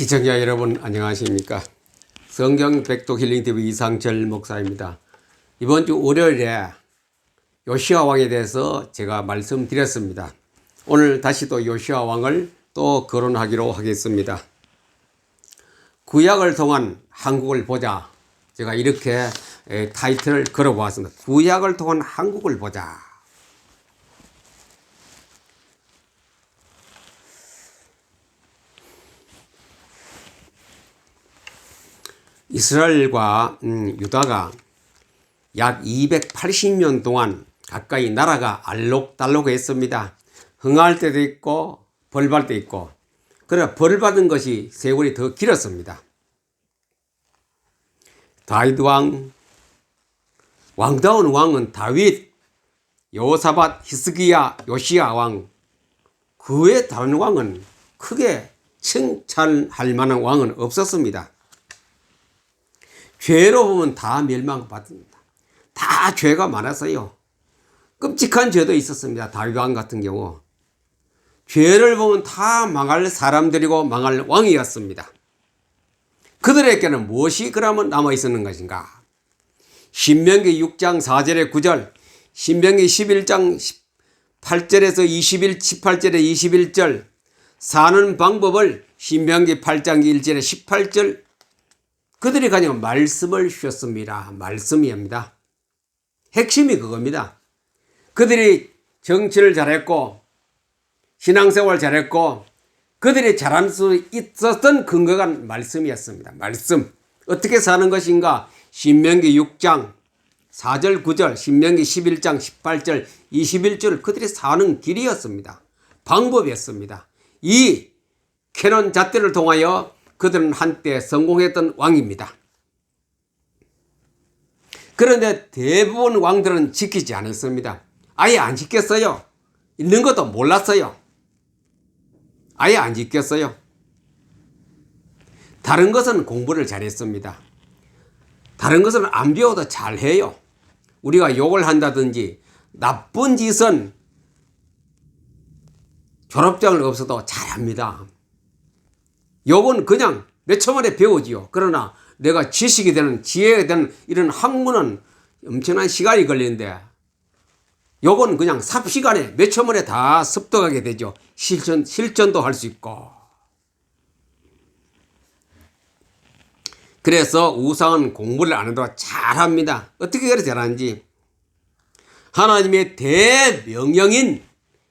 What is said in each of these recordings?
시청자 여러분 안녕하십니까? 성경 백독 힐링 TV 이상철 목사입니다. 이번 주 월요일에 요시아 왕에 대해서 제가 말씀드렸습니다. 오늘 다시 또 요시아 왕을 또 거론하기로 하겠습니다. 구약을 통한 한국을 보자. 제가 이렇게 에, 타이틀을 걸어 보았습니다. 구약을 통한 한국을 보자 이스라엘과 음, 유다가 약 280년 동안 가까이 나라가 알록달록했습니다. 흥할 때도 있고 벌받을 때 있고 그러나 벌받은 것이 세월이 더 길었습니다. 다윗 왕, 왕다운 왕은 다윗, 요사밭, 히스기야, 요시야 왕, 그 외 다른 왕은 크게 칭찬할 만한 왕은 없었습니다. 죄로 보면 다 멸망받습니다. 다 죄가 많았어요. 끔찍한 죄도 있었습니다. 다윗왕 같은 경우. 죄를 보면 다 망할 사람들이고 망할 왕이었습니다. 그들에게는 무엇이 그러면 남아 있었는 것인가? 신명기 6장 4절에 9절, 신명기 11장 8절에서 21, 18절에 21절, 사는 방법을 신명기 8장 1절에 18절, 그들이 가지고 말씀을 주셨습니다. 말씀입니다. 핵심이 그겁니다. 그들이 정치를 잘했고, 신앙생활 잘했고, 그들이 잘할 수 있었던 근거가 말씀이었습니다. 말씀. 어떻게 사는 것인가? 신명기 6장 4절, 9절, 신명기 11장 18절, 21절 그들이 사는 길이었습니다. 방법이었습니다. 이 캐논 잣대를 통하여 그들은 한때 성공했던 왕입니다. 그런데 대부분 왕들은 지키지 않았습니다. 아예 안 지켰어요. 있는 것도 몰랐어요. 아예 안 지켰어요. 다른 것은 공부를 잘했습니다. 다른 것은 안 배워도 잘해요. 우리가 욕을 한다든지 나쁜 짓은 졸업장을 없어도 잘합니다. 욕은 그냥 몇 초 만에 배우지요. 그러나 내가 지식이 되는 지혜가 되는 이런 학문은 엄청난 시간이 걸리는데 욕은 그냥 삽시간에 몇 초 만에 다 습득하게 되죠. 실전, 실전도 할 수 있고. 그래서 우상은 공부를 안 해도 잘합니다. 어떻게 그래 잘하는지. 하나님의 대명령인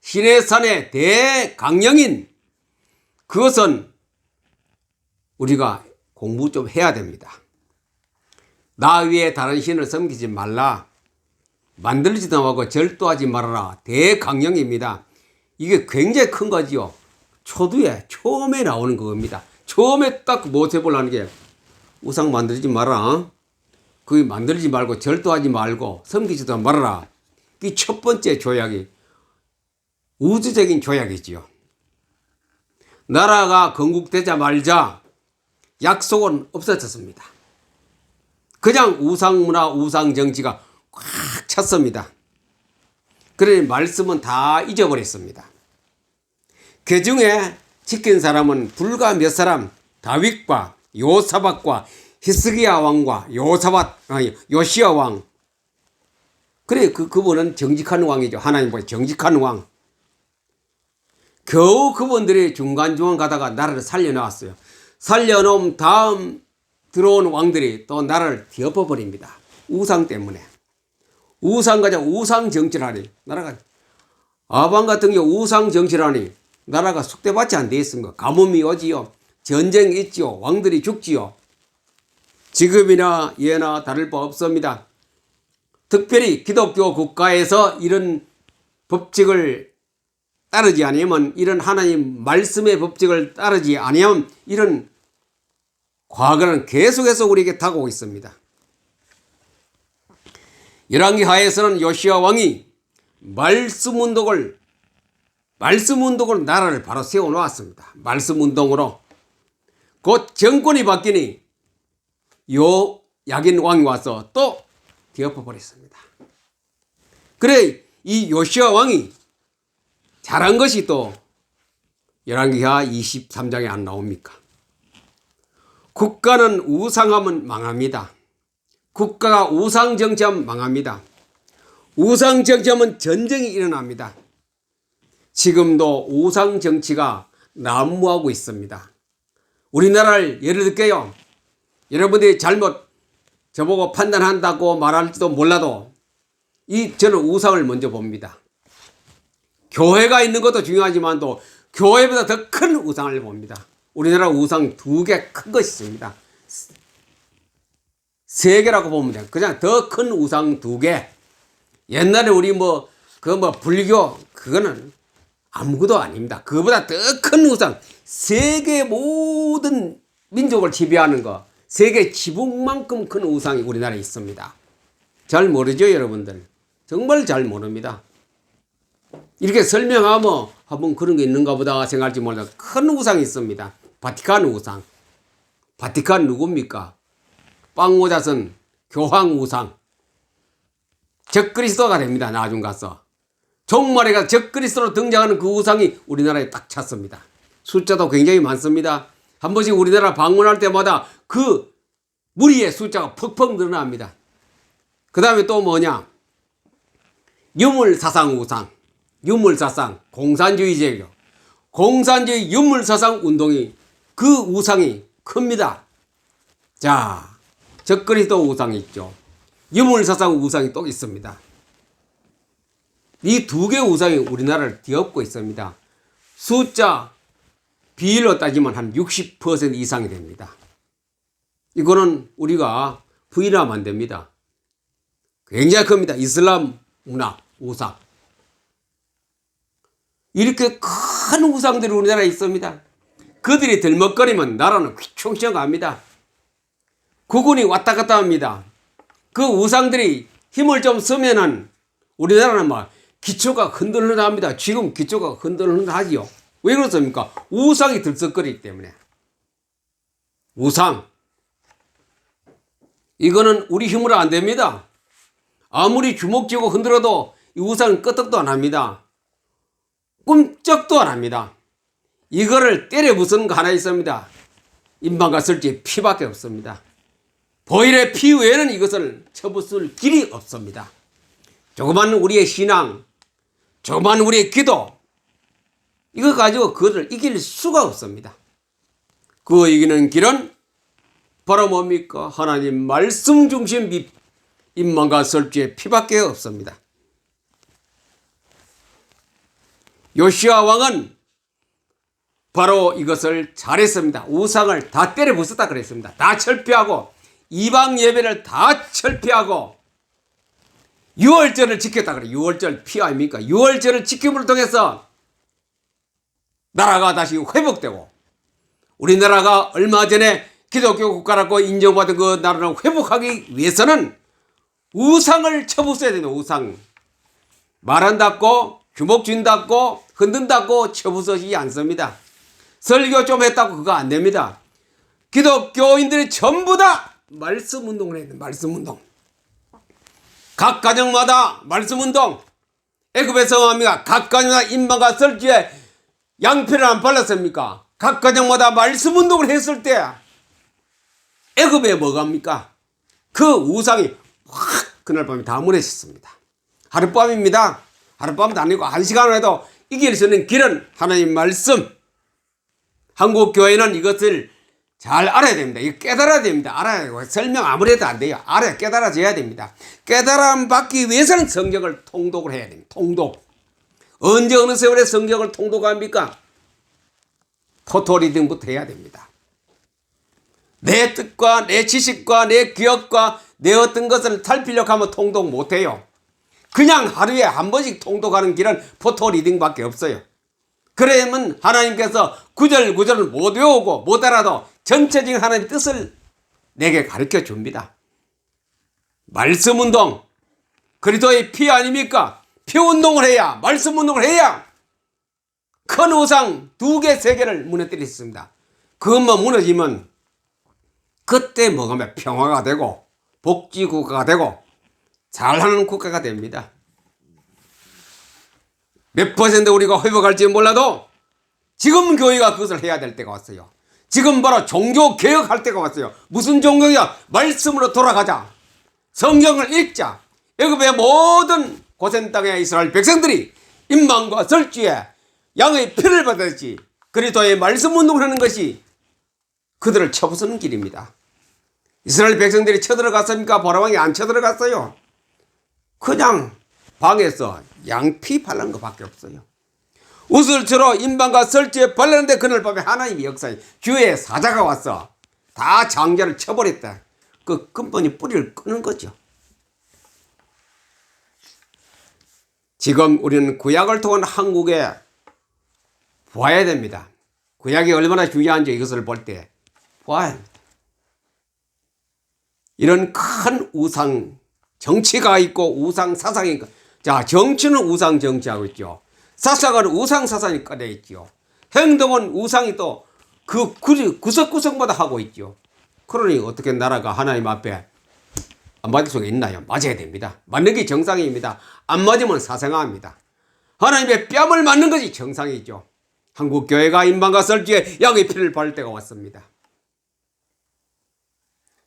신의 산의 대강령인 그것은 우리가 공부 좀 해야 됩니다. 나 위에 다른 신을 섬기지 말라. 만들지도 말고 절도하지 말아라. 대강령입니다. 이게 굉장히 큰 거지요. 초두에 처음에 나오는 겁니다. 처음에 딱 모세보라는 게 우상 만들지 마라. 그 만들지 말고 절도하지 말고 섬기지도 말아라. 이 첫 번째 조약이 우주적인 조약이지요. 나라가 건국되자 말자 약속은 없어졌습니다. 그냥 우상문화, 우상정치가 꽉 찼습니다. 그러니 말씀은 다 잊어버렸습니다. 그 중에 지킨 사람은 불과 몇 사람, 다윗과 요사밭과 히스기야 왕과 요사밭, 아니, 요시야 왕. 그래, 그, 그분은 정직한 왕이죠. 하나님보다 정직한 왕. 겨우 그분들이 중간중간 가다가 나라를 살려놓았어요. 살려놓은 다음 들어온 왕들이 또 나라를 뒤엎어버립니다. 우상 때문에. 우상 가자 우상 정치라니. 나라가, 아방 같은 경우 우상 정치라니. 나라가 숙대받지 안돼 있습니다. 가뭄이 오지요. 전쟁이 있지요. 왕들이 죽지요. 지금이나 예나 다를 바 없습니다. 특별히 기독교 국가에서 이런 법칙을 따르지 아니면 이런 하나님 말씀의 법칙을 따르지 아니면 이런 과거는 계속해서 우리에게 다가오고 있습니다. 열왕기 하에서는 요시아 왕이 말씀 운동을 말씀 운동으로 나라를 바로 세워 놓았습니다. 말씀 운동으로 곧 정권이 바뀌니 요 야긴 왕이 와서 또 뒤엎어 버렸습니다. 그래 이 요시아 왕이 잘한 것이 또 열왕기하 23장에 안 나옵니까? 국가는 우상하면 망합니다. 국가가 우상 정치하면 망합니다. 우상 정치하면 전쟁이 일어납니다. 지금도 우상 정치가 난무하고 있습니다. 우리나라를 예를 들게요. 여러분들이 잘못 저보고 판단한다고 말할지도 몰라도 이 저는 우상을 먼저 봅니다. 교회가 있는 것도 중요하지만 또 교회보다 더 큰 우상을 봅니다. 우리나라 우상 두 개 큰 것이 있습니다. 세 개라고 보면 돼요. 그냥 더 큰 우상 두 개. 옛날에 우리 뭐, 그 뭐, 불교, 그거는 아무것도 아닙니다. 그보다 더 큰 우상. 세계 모든 민족을 지배하는 거. 세계 지붕만큼 큰 우상이 우리나라에 있습니다. 잘 모르죠, 여러분들? 정말 잘 모릅니다. 이렇게 설명하면 한번 그런 게 있는가 보다 생각할지 몰라 큰 우상이 있습니다. 바티칸 우상. 바티칸 누굽니까? 빵모자선 교황 우상. 적그리스도가 됩니다. 나중 가서. 종말에 가서 적그리스도로 등장하는 그 우상이 우리나라에 딱 찼습니다. 숫자도 굉장히 많습니다. 한 번씩 우리나라 방문할 때마다 그 무리의 숫자가 퍽퍽 늘어납니다. 그 다음에 또 뭐냐? 유물사상 우상. 유물사상, 공산주의제죠. 공산주의 유물사상 운동이 그 우상이 큽니다. 자, 적그리스도 우상이 있죠. 유물사상 우상이 또 있습니다. 이 두 개의 우상이 우리나라를 뒤엎고 있습니다. 숫자 비율로 따지면 한 60% 이상이 됩니다. 이거는 우리가 부인하면 안 됩니다. 굉장히 큽니다. 이슬람 문화 우상. 이렇게 큰 우상들이 우리나라에 있습니다. 그들이 들먹거리면 나라는 휘청휘청 갑니다. 국군이 왔다 갔다 합니다. 그 우상들이 힘을 좀 쓰면은 우리나라는 막 기초가 흔들흔합니다. 지금 기초가 흔들흔하지요. 왜 그렇습니까? 우상이 들썩거리기 때문에. 우상. 이거는 우리 힘으로 안 됩니다. 아무리 주먹 쥐고 흔들어도 이 우상은 끄떡도 안 합니다. 꿈쩍도 안 합니다. 이거를 때려 부수는 거 하나 있습니다. 인방가 쓸지 피밖에 없습니다. 보일의 피 외에는 이것을 쳐부술 길이 없습니다. 조그만 우리의 신앙, 조그만 우리의 기도, 이거 가지고 그것을 이길 수가 없습니다. 그 이기는 길은 바로 뭡니까? 하나님 말씀 중심 미- 인망과 설주의 피밖에 없습니다. 요시아 왕은 바로 이것을 잘했습니다. 우상을 다 때려 부쉈다 그랬습니다. 다 철폐하고 이방 예배를 다 철폐하고 유월절을 지켰다 그래. 유월절 피 아닙니까? 유월절을 지킴을 통해서 나라가 다시 회복되고 우리나라가 얼마 전에 기독교 국가라고 인정받은 그 나라를 회복하기 위해서는 우상을 쳐부숴야 되는 우상. 말한다고 주먹 쥔다고 흔든다고 쳐부서지지 않습니다. 설교 좀 했다고 그거 안 됩니다. 기독교인들이 전부 다 말씀 운동을 돼. 말씀 운동. 각 가정마다 말씀 운동. 애굽에서 합니까? 각 가정마다 인방과 설주에 양피를 안 발랐습니까? 각 가정마다 말씀 운동을 했을 때 애굽에 뭐갑니까? 그 우상이 확 그날 밤에 다 무너졌습니다. 하룻밤입니다. 하룻밤도 아니고 한 시간을 해도 이길 수 있는 길은 하나님 말씀. 한국 교회는 이것을 잘 알아야 됩니다. 이거 깨달아야 됩니다. 알아야 되고 설명 아무래도 안 돼요. 알아야 깨달아져야 됩니다. 깨달음 받기 위해서는 성경을 통독을 해야 됩니다. 통독. 언제 어느 세월에 성경을 통독합니까? 토토리딩부터 해야 됩니다. 내 뜻과 내 지식과 내 기억과 내 어떤 것을 탈피려고 하면 통독 못해요. 그냥 하루에 한 번씩 통독하는 길은 포토 리딩밖에 없어요. 그러면 하나님께서 구절 구절을 못 외우고 못 알아도 전체적인 하나님의 뜻을 내게 가르쳐 줍니다. 말씀 운동, 그리스도의 피 아닙니까? 피 운동을 해야, 말씀 운동을 해야 큰 우상 두 개, 세 개를 무너뜨렸습니다. 그것만 무너지면 그때 뭐가 평화가 되고 복지 국가가 되고 잘하는 국가가 됩니다. 몇 퍼센트 우리가 회복할지 몰라도 지금 교회가 그것을 해야 될 때가 왔어요. 지금 바로 종교 개혁할 때가 왔어요. 무슨 종교야? 말씀으로 돌아가자. 성경을 읽자. 애굽의 모든 고센 땅의 이스라엘 백성들이 임망과 설주에 양의 피를 받았지. 그리스도의 말씀 운동을 하는 것이 그들을 쳐부수는 길입니다. 이스라엘 백성들이 쳐들어갔습니까? 보라방이 안 쳐들어갔어요. 그냥 방에서 양피 바른 것밖에 없어요. 주로 인방과 설주에 발랐는데 그날 밤에 하나님의 역사에 주의 사자가 왔어. 다 장자를 쳐버렸다. 그 근본이 뿌리를 끄는 거죠. 지금 우리는 구약을 통한 한국에 보아야 됩니다. 구약이 얼마나 중요한지 이것을 볼 때 보아야 합니다. 이런 큰 우상 정치가 있고 우상 사상이 있고 자 정치는 우상 정치하고 있죠. 사상은 우상 사상이 꺼져 있죠. 행동은 우상이 또 그 구석구석마다 하고 있죠. 그러니 어떻게 나라가 하나님 앞에 안 맞을 수가 있나요? 맞아야 됩니다. 맞는 게 정상입니다. 안 맞으면 사생아입니다. 하나님의 뺨을 맞는 것이 정상이죠. 한국 교회가 인방과 설주에 양의 피를 바를 때가 왔습니다.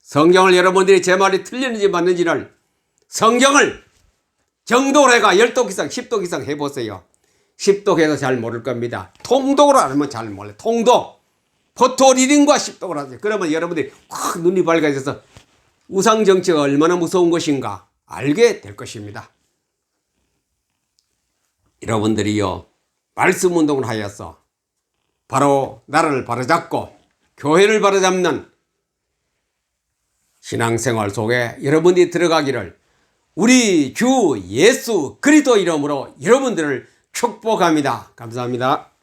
성경을 여러분들이 제 말이 틀리는지 맞는지를 성경을 정독해가 열독 이상, 십독 이상 해보세요. 십독해서 잘 모를 겁니다. 통독으로 하면 잘 몰라요. 통독. 포토 리딩과 십독을 하세요. 그러면 여러분들이 확 눈이 밝아져서 우상 정치가 얼마나 무서운 것인가 알게 될 것입니다. 여러분들이요 말씀 운동을 하여서 바로 나라를 바로잡고 교회를 바로잡는 신앙생활 속에 여러분들이 들어가기를 우리 주 예수 그리스도 이름으로 여러분들을 축복합니다. 감사합니다.